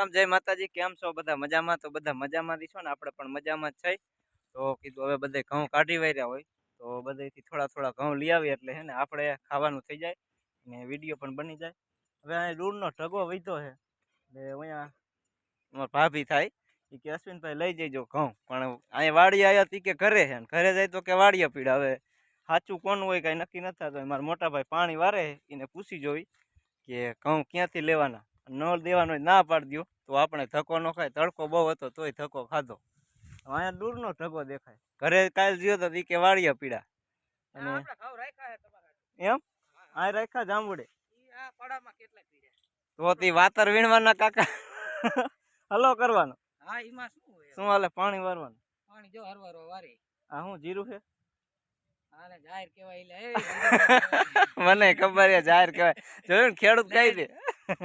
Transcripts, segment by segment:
રામ જય માતાજી, કેમ છો? બધા મજામાં? તો બધા મજામાં છો ને? આપણે પણ મજામાં જ છે. તો કીધું હવે બધે ઘઉં કાઢી વાર્યા હોય. તો બધેથી થોડા થોડા ઘઉં લઈ આવીએ એટલે હે ને આપણે ખાવાનું થઈ જાય ને વીડિયો પણ બની જાય. હવે અહીં દૂરનો ઢગો વધ્યો છે. એટલે અહીંયા અમારા ભાભી થાય. એ કે, અશ્વિનભાઈ લઈ જઈજો ઘઉં. પણ અહીંયા વાડી આવ્યા તી કે ઘરે છે. ઘરે જાય તો કે વાડીએ પીડા. હવે સાચું કોણ હોય કાંઈ નક્કી નથી થતું. મારા મોટા ભાઈ પાણી વારે એને પૂછી જોઈ કે ઘઉં ક્યાંથી લેવાના? ન દેવાનો ના પાડી દો તો આપણે ધક્કો ન ખાય. તડકો બહુ હતો તોય ધક્કો ખાધો. અહીંયા દૂરનો ધક્કો દેખાય. ઘરે કાલ જ્યો તો ઈ કે વાળીએ પીડા અને એમ? આ રાખ્યા જાંબુડે. તો તે વાતર વીણવાના કાકા. હલો કરવાનો. હા એમાં શું હોય? શું હાલે? પાણી વારવાનું. પાણી જો હરવારો વારે. આ હું જીરું છે? આને જાહેર કહેવાય મને ખબર છે જાહેર કહેવાય. જોયું ખેડૂત કહી દે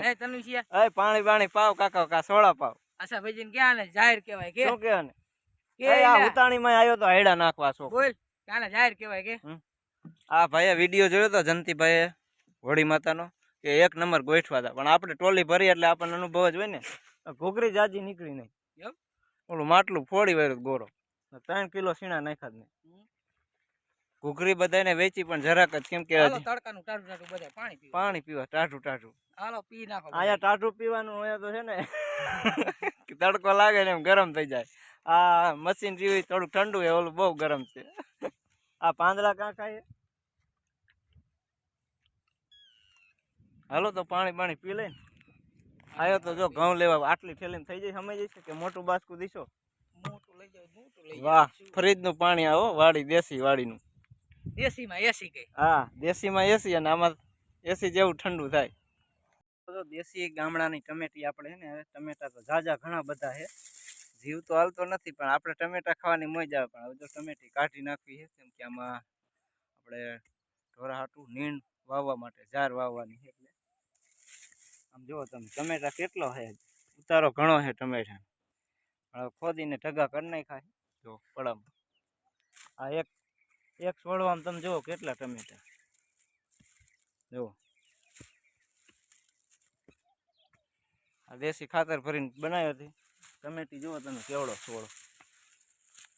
એ તનુશિયા એ પાણી પાણી પાવ કાકા કા સોડા પાવ. આશા ભાઈજીને ક્યાં ને? જાહેર કહેવાય કે? શું કહેવાય કે આ ઉતાણી માં આવ્યો તો હેડા નાખવા છો. બોલ ક્યાં જાહેર કહેવાય કે? આ ભાઈએ વીડિયો જોયો તો જંતીભાઈએ હોળી માતાનો કે એક નંબર ગોઠવા હતા પણ આપણે ટોલી ભરી એટલે આપણને અનુભવ જ હોય ને. ઘોઘરી જાજી નીકળી નહીં. એમ? ઓલું માટલું ફોડી વાળ્યું ગોરો. ત્રણ કિલો સીણા નાખ્યા જ નહીં. ઘૂઘરી બધાને વેચી પણ જરાક જ કેમ કે તડકાનું ટાઢું ટાઢું બધા પાણી પીવા. પાણી પીવા ટાઢું ટાઢું. હાલો પી નાખો અહીંયા ટાઢું પીવાનું હોય તો છે ને તડકો લાગે ને એમ ગરમ થઈ જાય. આ મશીન જેવી થોડુંક ઠંડુ એ ઓલું બહુ ગરમ છે. આ પાંદડા કાં ખાય? હાલો તો પાણી પાણી પી લઈને. આવ્યો તો જો ઘઉં લેવા આટલી ઠેલીને થઈ જાય સમય જશે કે મોટું બાસકું દીશો? વાહ ફ્રીજનું પાણી આવો વાડી દેશી વાડીનું. દેશીમાં એસી કઈ હા દેશીમાં એસી અને આમાં એસી જેવું ઠંડુ થાય. તો દેશી ગામડાની ટમેટી આપણે ને ટમેટા તો ઝાઝા ઘણા બધા છે. જીવ તો હાલતો નથી પણ આપણે ટમેટા ખાવાની મજા આવે. પણ હવે જો ટમેટી કાઢી નાખવી છે કેમ કે આમાં આપણે ઢોરા હાટું નીણ વાવવા માટે ઝાર વાવવાની છે એટલે. આમ જુઓ તમે ટમેટા કેટલો છે? ઉતારો ઘણો છે ટમેટા હવે ખોદીને ઢગા કરી નાખાય જો પડામાં આ એક એક છોડવામાં તમે જુઓ કેટલા ટમેટા. જુઓ. આ દેશી ખાતર ભરીને બનાવ્યો હતી. ટમેટી જુઓ તમે કેવડો છોડો.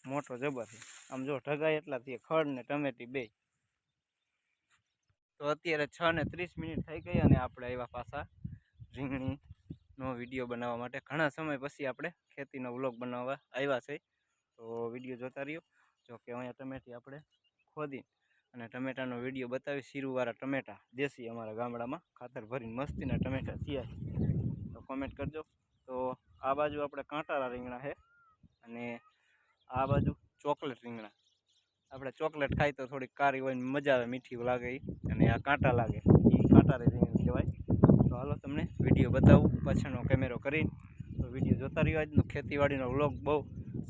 મોટો જબર છે આમ જો ઢગાય એટલા થી ખડ ને ટમેટી બે. તો અત્યારે છ ને ત્રીસ મિનિટ થઈ ગઈ અને આપણે આવ્યા પાછા રીંગણીનો વીડિયો બનાવવા માટે. ઘણા સમય પછી આપણે ખેતીનો વ્લોગ બનાવવા આવ્યા છે. તો વીડિયો જોતા રહ્યો. જો કે અહીંયા ટમેટી આપણે ખોદી અને ટમેટાનો વીડિયો બતાવી શીરુંવાળા ટમેટા દેશી અમારા ગામડામાં. ખાતર ભરીને મસ્તીના ટમેટા થયા તો કોમેન્ટ કરજો. તો આ બાજુ આપણે કાંટાળા રીંગણા છે અને આ બાજુ ચોકલેટ રીંગણા. આપણે ચોકલેટ ખાઈ તો થોડીક કારી હોય ને મજા આવે, મીઠી લાગે અને આ કાંટા લાગે એ કાંટાળી રીંગણ કહેવાય. તો હાલો તમને વીડિયો બતાવું, પાછળનો કેમેરો કરીને. તો વીડિયો જોતા રહ્યો આજનો ખેતીવાડીનો વ્લોગ બહુ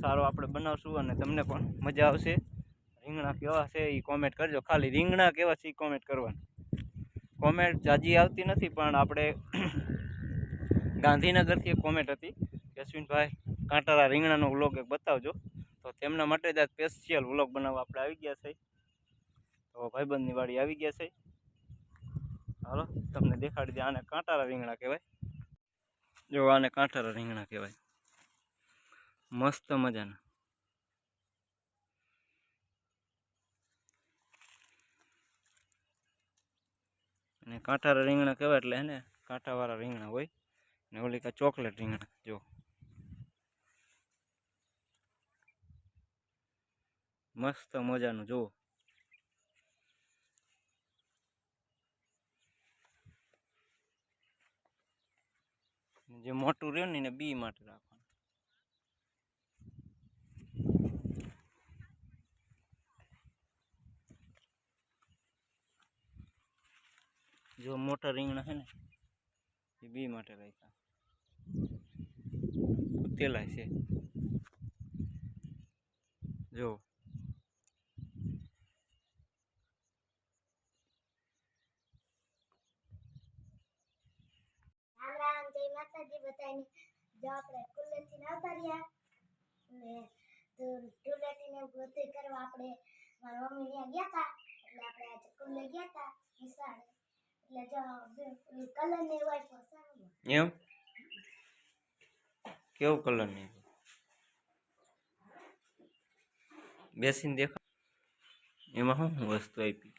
સારો આપણે બનાવશું અને તમને પણ મજા આવશે. રીંગણા કેવા છે એ કોમેન્ટ કરજો. ખાલી રીંગણા કેવા છે એ કોમેન્ટ કરવાનું. કોમેન્ટ જાજી આવતી નથી, પણ આપણે ગાંધીનગરથી એક કોમેન્ટ હતી. યશવિનભાઈ કાંટાળા રીંગણાનો વ્લોગ એક બતાવજો. તો તેમના માટે જ સ્પેશિયલ વ્લોગ બનાવવા આપણે આવી ગયા છે. તો ભાઈબંધની વાડી આવી ગયા છે. હાલો, તમને દેખાડી દે આને કાંટારા રીંગણા કહેવાય. જો આને કાંઠારા રીંગણા કહેવાય. મસ્ત મજાના. અને કાંઠારા રીંગણા કહેવાય એટલે એને કાંઠાવાળા રીંગણા હોય ને ઓલી કા ચોકલેટ રીંગણા, જો. મસ્ત મજાનું, જુઓ. જે મોટું રહ્યું ને એને બી માટે રાખવાનું. જો મોટા રીંગણા છે ને, એ બી માટે રાખ્યા. ઉતેલા છે. જો. જય માતાજી બધાને. જો આપણે કુલ્લેથી આવતા રહ્યા ને તો બધું કરવા આપણે, મારા મમ્મી ગયા હતા એટલે આપણે આજે કુલ્લે ગયા હતા નિશાળે. એટલે કેવો કલર ને એમ? બેસીને દેખા. એમાં શું વસ્તુ આપી?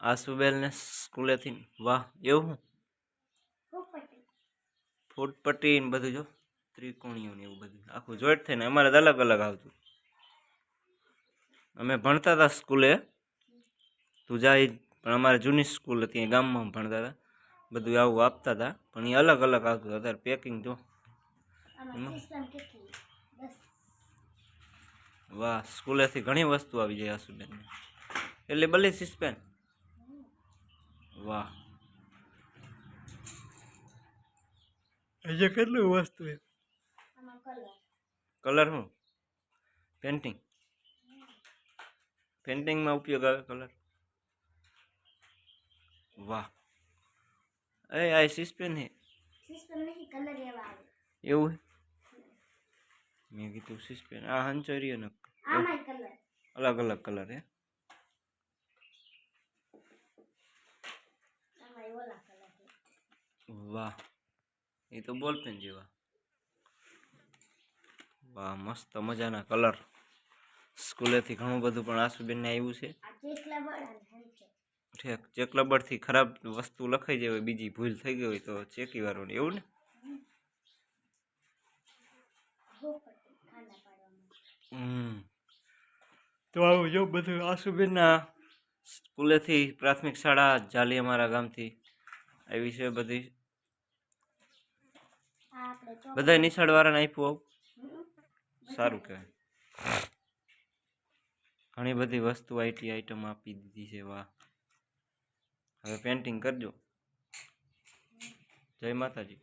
આ સુબેલને સ્કૂલેથી વાહ એવું ફૂટપટ્ટી. ને બધું જો ત્રિકોણીઓ ને એવું બધું. આખું જોઈન્ટ થઈને અમારે અલગ અલગ આવતું. અમે ભણતા હતા સ્કૂલે. તું જાય પણ અમારે જૂની સ્કૂલ હતી એ ગામમાં ભણતા હતા. બધું આવું આપતા હતા પણ એ અલગ અલગ આવતું હતું. અત્યારે પેકિંગ જો. આમાં સિસ્ટમ કેટલી? બસ. વાહ સ્કૂલેથી ઘણી વસ્તુ આવી જાય આસુબેનને એટલે ભલે સિસ્પેન વાહ. હજી કેટલું વસ્તુ છે? આમાં કલર કલર શું? પેન્ટિંગ પેન્ટિંગમાં ઉપયોગ આવે કલર વાહ. એ આ સિસ્પેન હે. સિસ્ટમ નહીં કલર એવા આવે. એવું મેં કીધું સિસ્પેન આ હંચરીઓ ને આમાંય કલર. અલગ અલગ કલર હે. વાહ. એ તો બોલપેન જેવા. વાહ મસ્ત મજાના કલર. સ્કૂલેથી ઘણું બધું પણ આસુબેનને આવ્યું છે. ચેક લબડથી ખરાબ વસ્તુ લખાઈ જાય હોય, બીજી ભૂલ થઈ ગઈ હોય તો ચેકી વાળું એવું ને? તો આવું જો બધું આશુબેનના સ્કૂલેથી પ્રાથમિક શાળા જાલી અમારા ગામથી આવી છે બધી. બધા નિશાળવાળાને આપ્યું આવું? સારું કહેવાય. ઘણી બધી વસ્તુ આઈટી આઈટમ આપી દીધી છે, વાહ. હવે પેન્ટિંગ કરજો જય માતાજી.